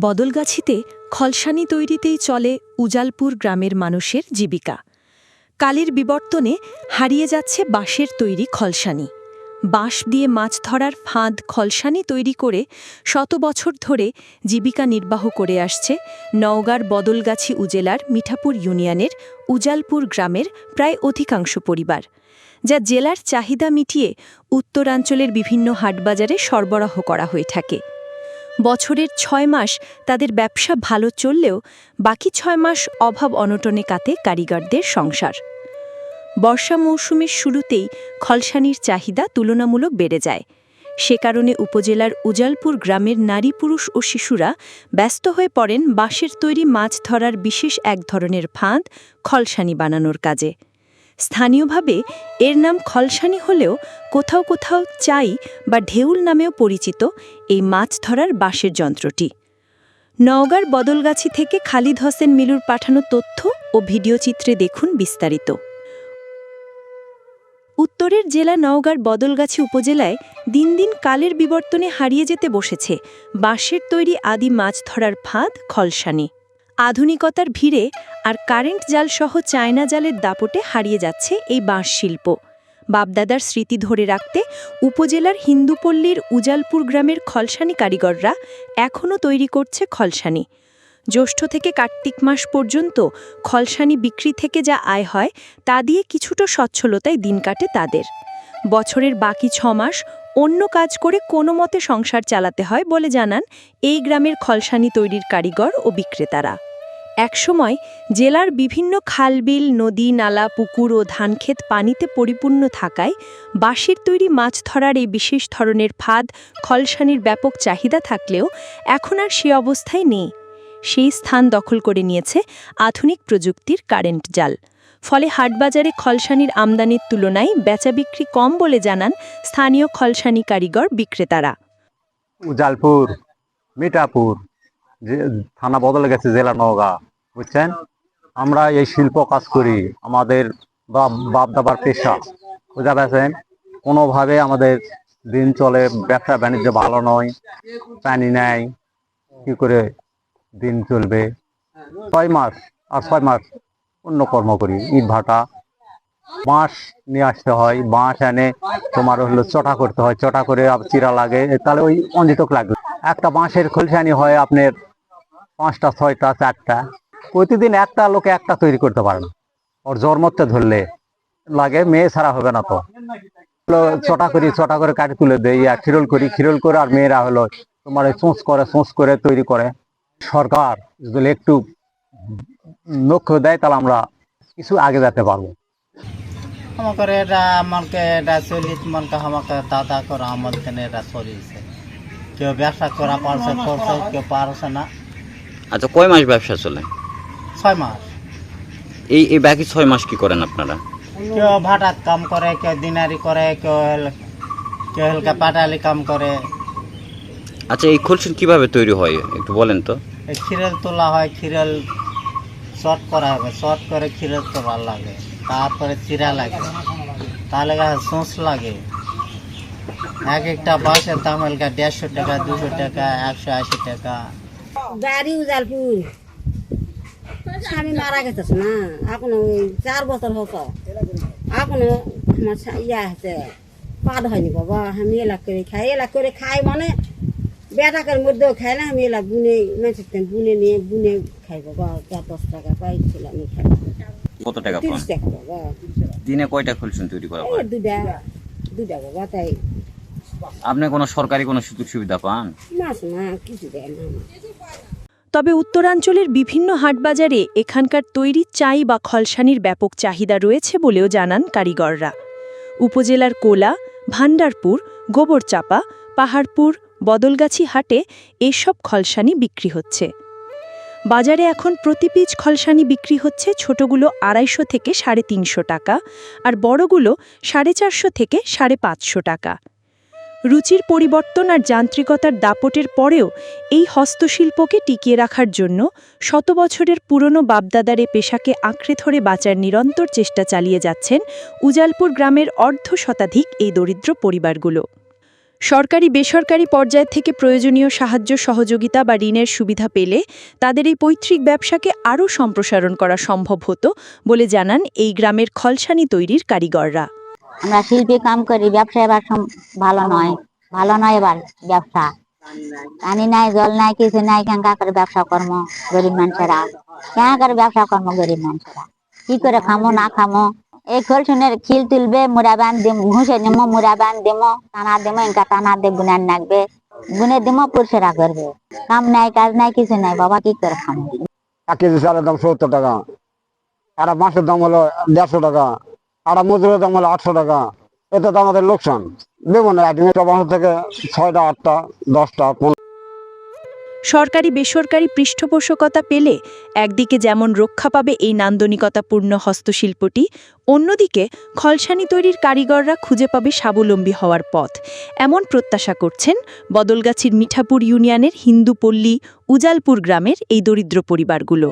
বদলগাছিতে খলসানি তৈরিতেই চলে উজালপুর গ্রামের মানুষের জীবিকা। কালের বিবর্তনে হারিয়ে যাচ্ছে বাঁশের তৈরি খলসানি। বাঁশ দিয়ে মাছ ধরার ফাঁদ খলসানি তৈরি করে শত বছর ধরে জীবিকা নির্বাহ করে আসছে নওগাঁর বদলগাছি উজেলার মিঠাপুর ইউনিয়নের উজালপুর গ্রামের প্রায় অধিকাংশ পরিবার, যা জেলার চাহিদা মিটিয়ে উত্তরাঞ্চলের বিভিন্ন হাটবাজারে সরবরাহ করা হয়ে থাকে। বছরের ছয় মাস তাদের ব্যবসা ভালো চললেও বাকি ছয় মাস অভাব অনটনে কাতে কারিগরদের সংসার। বর্ষা মৌসুমের শুরুতেই খলসানির চাহিদা তুলনামূলক বেড়ে যায়। সে কারণে উপজেলার উজালপুর গ্রামের নারী পুরুষ ও শিশুরা ব্যস্ত হয়ে পড়েন বাঁশের তৈরি মাছ ধরার বিশেষ এক ধরনের ফাঁদ খলসানি বানানোর কাজে। স্থানীয়ভাবে এর নাম খলসানি হলেও কোথাও কোথাও চাই বা ঢেউল নামেও পরিচিত এই মাছ ধরার বাঁশের যন্ত্রটি। নওগাঁর বদলগাছি থেকে খালিদ হোসেন মিলুর পাঠানো তথ্য ও ভিডিওচিত্রে দেখুন বিস্তারিত। উত্তরের জেলা নওগাঁর বদলগাছি উপজেলায় দিন দিন কালের বিবর্তনে হারিয়ে যেতে বসেছে বাঁশের তৈরি আদি মাছ ধরার ফাঁদ খলসানি। আধুনিকতার ভিড়ে আর কারেন্ট জালসহ চায়না জালের দাপটে হারিয়ে যাচ্ছে এই বাঁশ শিল্প বাপদাদার স্মৃতি ধরে রাখতে উপজেলার হিন্দুপল্লীর উজালপুর গ্রামের খলসানি কারিগররা এখনও তৈরি করছে খলসানি। জ্যৈষ্ঠ থেকে কার্তিক মাস পর্যন্ত খলসানি বিক্রি থেকে যা আয় হয়, তা দিয়ে কিছুটা সচ্ছলতায় দিন কাটে তাদের। বছরের বাকি ছ মাস অন্য কাজ করে কোনো মতে সংসার চালাতে হয় বলে জানান এই গ্রামের খলসানি তৈরির কারিগর ও বিক্রেতারা। একসময় জেলার বিভিন্ন খালবিল, নদী, নালা, পুকুর ও ধানক্ষেত পানিতে পরিপূর্ণ থাকায় বাঁশের তৈরি মাছ ধরার এই বিশেষ ধরনের ফাঁদ খলসানির ব্যাপক চাহিদা থাকলেও এখন আর সে অবস্থায় নেই। সেই স্থান দখল করে নিয়েছে আধুনিক প্রযুক্তির কারেন্ট জাল। ফলে হাটবাজারে খলসানির আমদানির তুলনায় বেচা বিক্রি কম বলে জানান স্থানীয় খলসানি কারিগর বিক্রেতারা। উজালপুর মিঠাপুর থানা বদলে গেছে জেলা নওগাঁ। বুঝছেন? আমরা এই শিল্প কাজ করি, আমাদের বাপ দাবার পেশা বুঝা পেয়েছেন কোনোভাবে আমাদের দিন চলে, ব্যবসা বাণিজ্য ভালো নয়, পানি নেয় কি করে দিন চলবে? ছয় মাস আর ছয় মাস অন্য কর্ম করি, ইট ভাটা। বাঁশ নিয়ে আসতে হয়, বাঁশ এনে তোমার হলো চটা করতে হয়, চটা করে চিরা লাগে, তাহলে ওই অঞ্জিতক লাগবে। একটা বাঁশের খোলসানি হয় আপনার পাঁচটা, ছয়টা, চারটা। প্রতিদিন একটা লোকে একটা তৈরি করতে পারে না। ওর জন্মতে ধরলে লাগে মেয়ে ছাড়া হবে না তো। ছটা করি চটা করে কাটি তুলে দেই আর খিরল করি খিরল করে আর মেয়েরা হলো তোমার ওই চোঁচ করে চোঁচ করে তৈরি করে। সরকার যদি একটু লক্ষ্য দেয় তাহলে আমরা কিছু আগে যেতে পারব। আমাকে এটা আমাকে এটা চলিত মনকে আমাকে দাদা করে আমার কেন এটা চলিছে। কেউ ব্যবসা করা পারছে করছে কেউ পারছে না। আচ্ছা কয় মাস ব্যবসা চলে? ছয় মাস। এই এই বাকি ছয় মাস কি করেন আপনারা? কেউ ভাটাত কাম করে কেউ দিনারি করে কেউ হেল- কেউ হেলকা পাটালি কাম করে। আচ্ছা এই খলসিন কীভাবে তৈরি হয়? একটু বলেন তো। এই খিরেল তোলা হয় খিরেল শর্ট করা হবে। শর্ট করে খিরেল তোলা লাগে। তারপরে চিরা লাগে। তাহলে সোঁস লাগে। এক একটা বাসের দাম এলাকা দেড়শো টাকা দুশো টাকা একশো আশি টাকা। বাড়ি উজালপুর স্বামী মারা গেছে না। এখন চার বছর হতো এখন আমার ইয়া হচ্ছে পাদ হয়নি বাবা। আমি এলা করে খাই এলাক করে খাই মানে বেটাকের মধ্যেও খাই না। আমি এলা বুনে মেয়েছে বুনে নিয়ে বুনে খাই বাবা। চার দশ টাকা পাইছিল আমি খাই। কত টাকা তিরিশ টাকা বাবা। দিনে কয়টা খলসিন তৈরি করা দুটা দুটা বাবা তাই। আপনি কোনো সরকারি কোনো সুযোগ সুবিধা পান? মাস না কিছু দেয় না। তবে উত্তরাঞ্চলের বিভিন্ন হাটবাজারে এখানকার তৈরি চাই বা খলসানির ব্যাপক চাহিদা রয়েছে বলেও জানান কারিগররা। উপজেলার কোলা, ভান্ডারপুর, গোবরচাপা, পাহাড়পুর, বদলগাছি হাটে এসব খলসানি বিক্রি হচ্ছে। বাজারে এখন প্রতি পিচ খলসানি বিক্রি হচ্ছে ছোটগুলো আড়াইশো থেকে সাড়ে তিনশো টাকা আর বড়গুলো সাড়ে চারশো থেকে সাড়ে পাঁচশো টাকা। রুচির পরিবর্তন আর যান্ত্রিকতার দাপটের পরেও এই হস্তশিল্পকে টিকিয়ে রাখার জন্য শত বছরের পুরনো বাপদাদারে পেশাকে আঁকড়ে ধরে বাঁচার নিরন্তর চেষ্টা চালিয়ে যাচ্ছেন উজালপুর গ্রামের অর্ধ শতাধিক এই দরিদ্র পরিবারগুলো। সরকারি বেসরকারি পর্যায় থেকে প্রয়োজনীয় সাহায্য, সহযোগিতা বা ঋণের সুবিধা পেলে তাদের এই পৈতৃক ব্যবসাকে আরও সম্প্রসারণ করা সম্ভব হতো বলে জানান এই গ্রামের খলসানি তৈরির কারিগররা। আমরা শিল্পী কাম করি, ব্যবসা এবার ভালো নয় ভালো নয় এবার ব্যবসা। পানি নাই, জল নাই, কিছু নাই, কেন করে ব্যবসা কর্ম গরিব মানুষেরা? কেঙ্কা করে ব্যবসা কর্ম গরিব মানুষেরা? কি করে খামো, না খামো? এই খোলসুনের খিল তুলবে, মুড়া বান দিম, ঘুষে নিমো, মুড়া বান দিমো, টানা দিমো, ইনকা টানা দিয়ে বুনান নাকবে বুনে দিমো, পুরুষেরা করবে কাম নাই, কাজ নাই, কিছু নাই, বাবা কি করে খামো? এক কেজি চালের দাম সত্তর টাকা। আর মাছের দাম হলো দেড়শো টাকা। আর মজুরের দাম হলো আটশো টাকা। এতে তো আমাদের লোকসান। দেবো না, একদিন থেকে ছয়টা, আটটা, দশটা সরকারি, বেসরকারি পৃষ্ঠপোষকতা পেলে একদিকে যেমন রক্ষা পাবে এই নান্দনিকতাপূর্ণ হস্তশিল্পটি, অন্যদিকে খলসানি তৈরির কারিগররা খুঁজে পাবে স্বাবলম্বী হওয়ার পথ। এমন প্রত্যাশা করছেন বদলগাছির মিঠাপুর ইউনিয়নের হিন্দুপল্লী উজালপুর গ্রামের এই দরিদ্র পরিবারগুলো।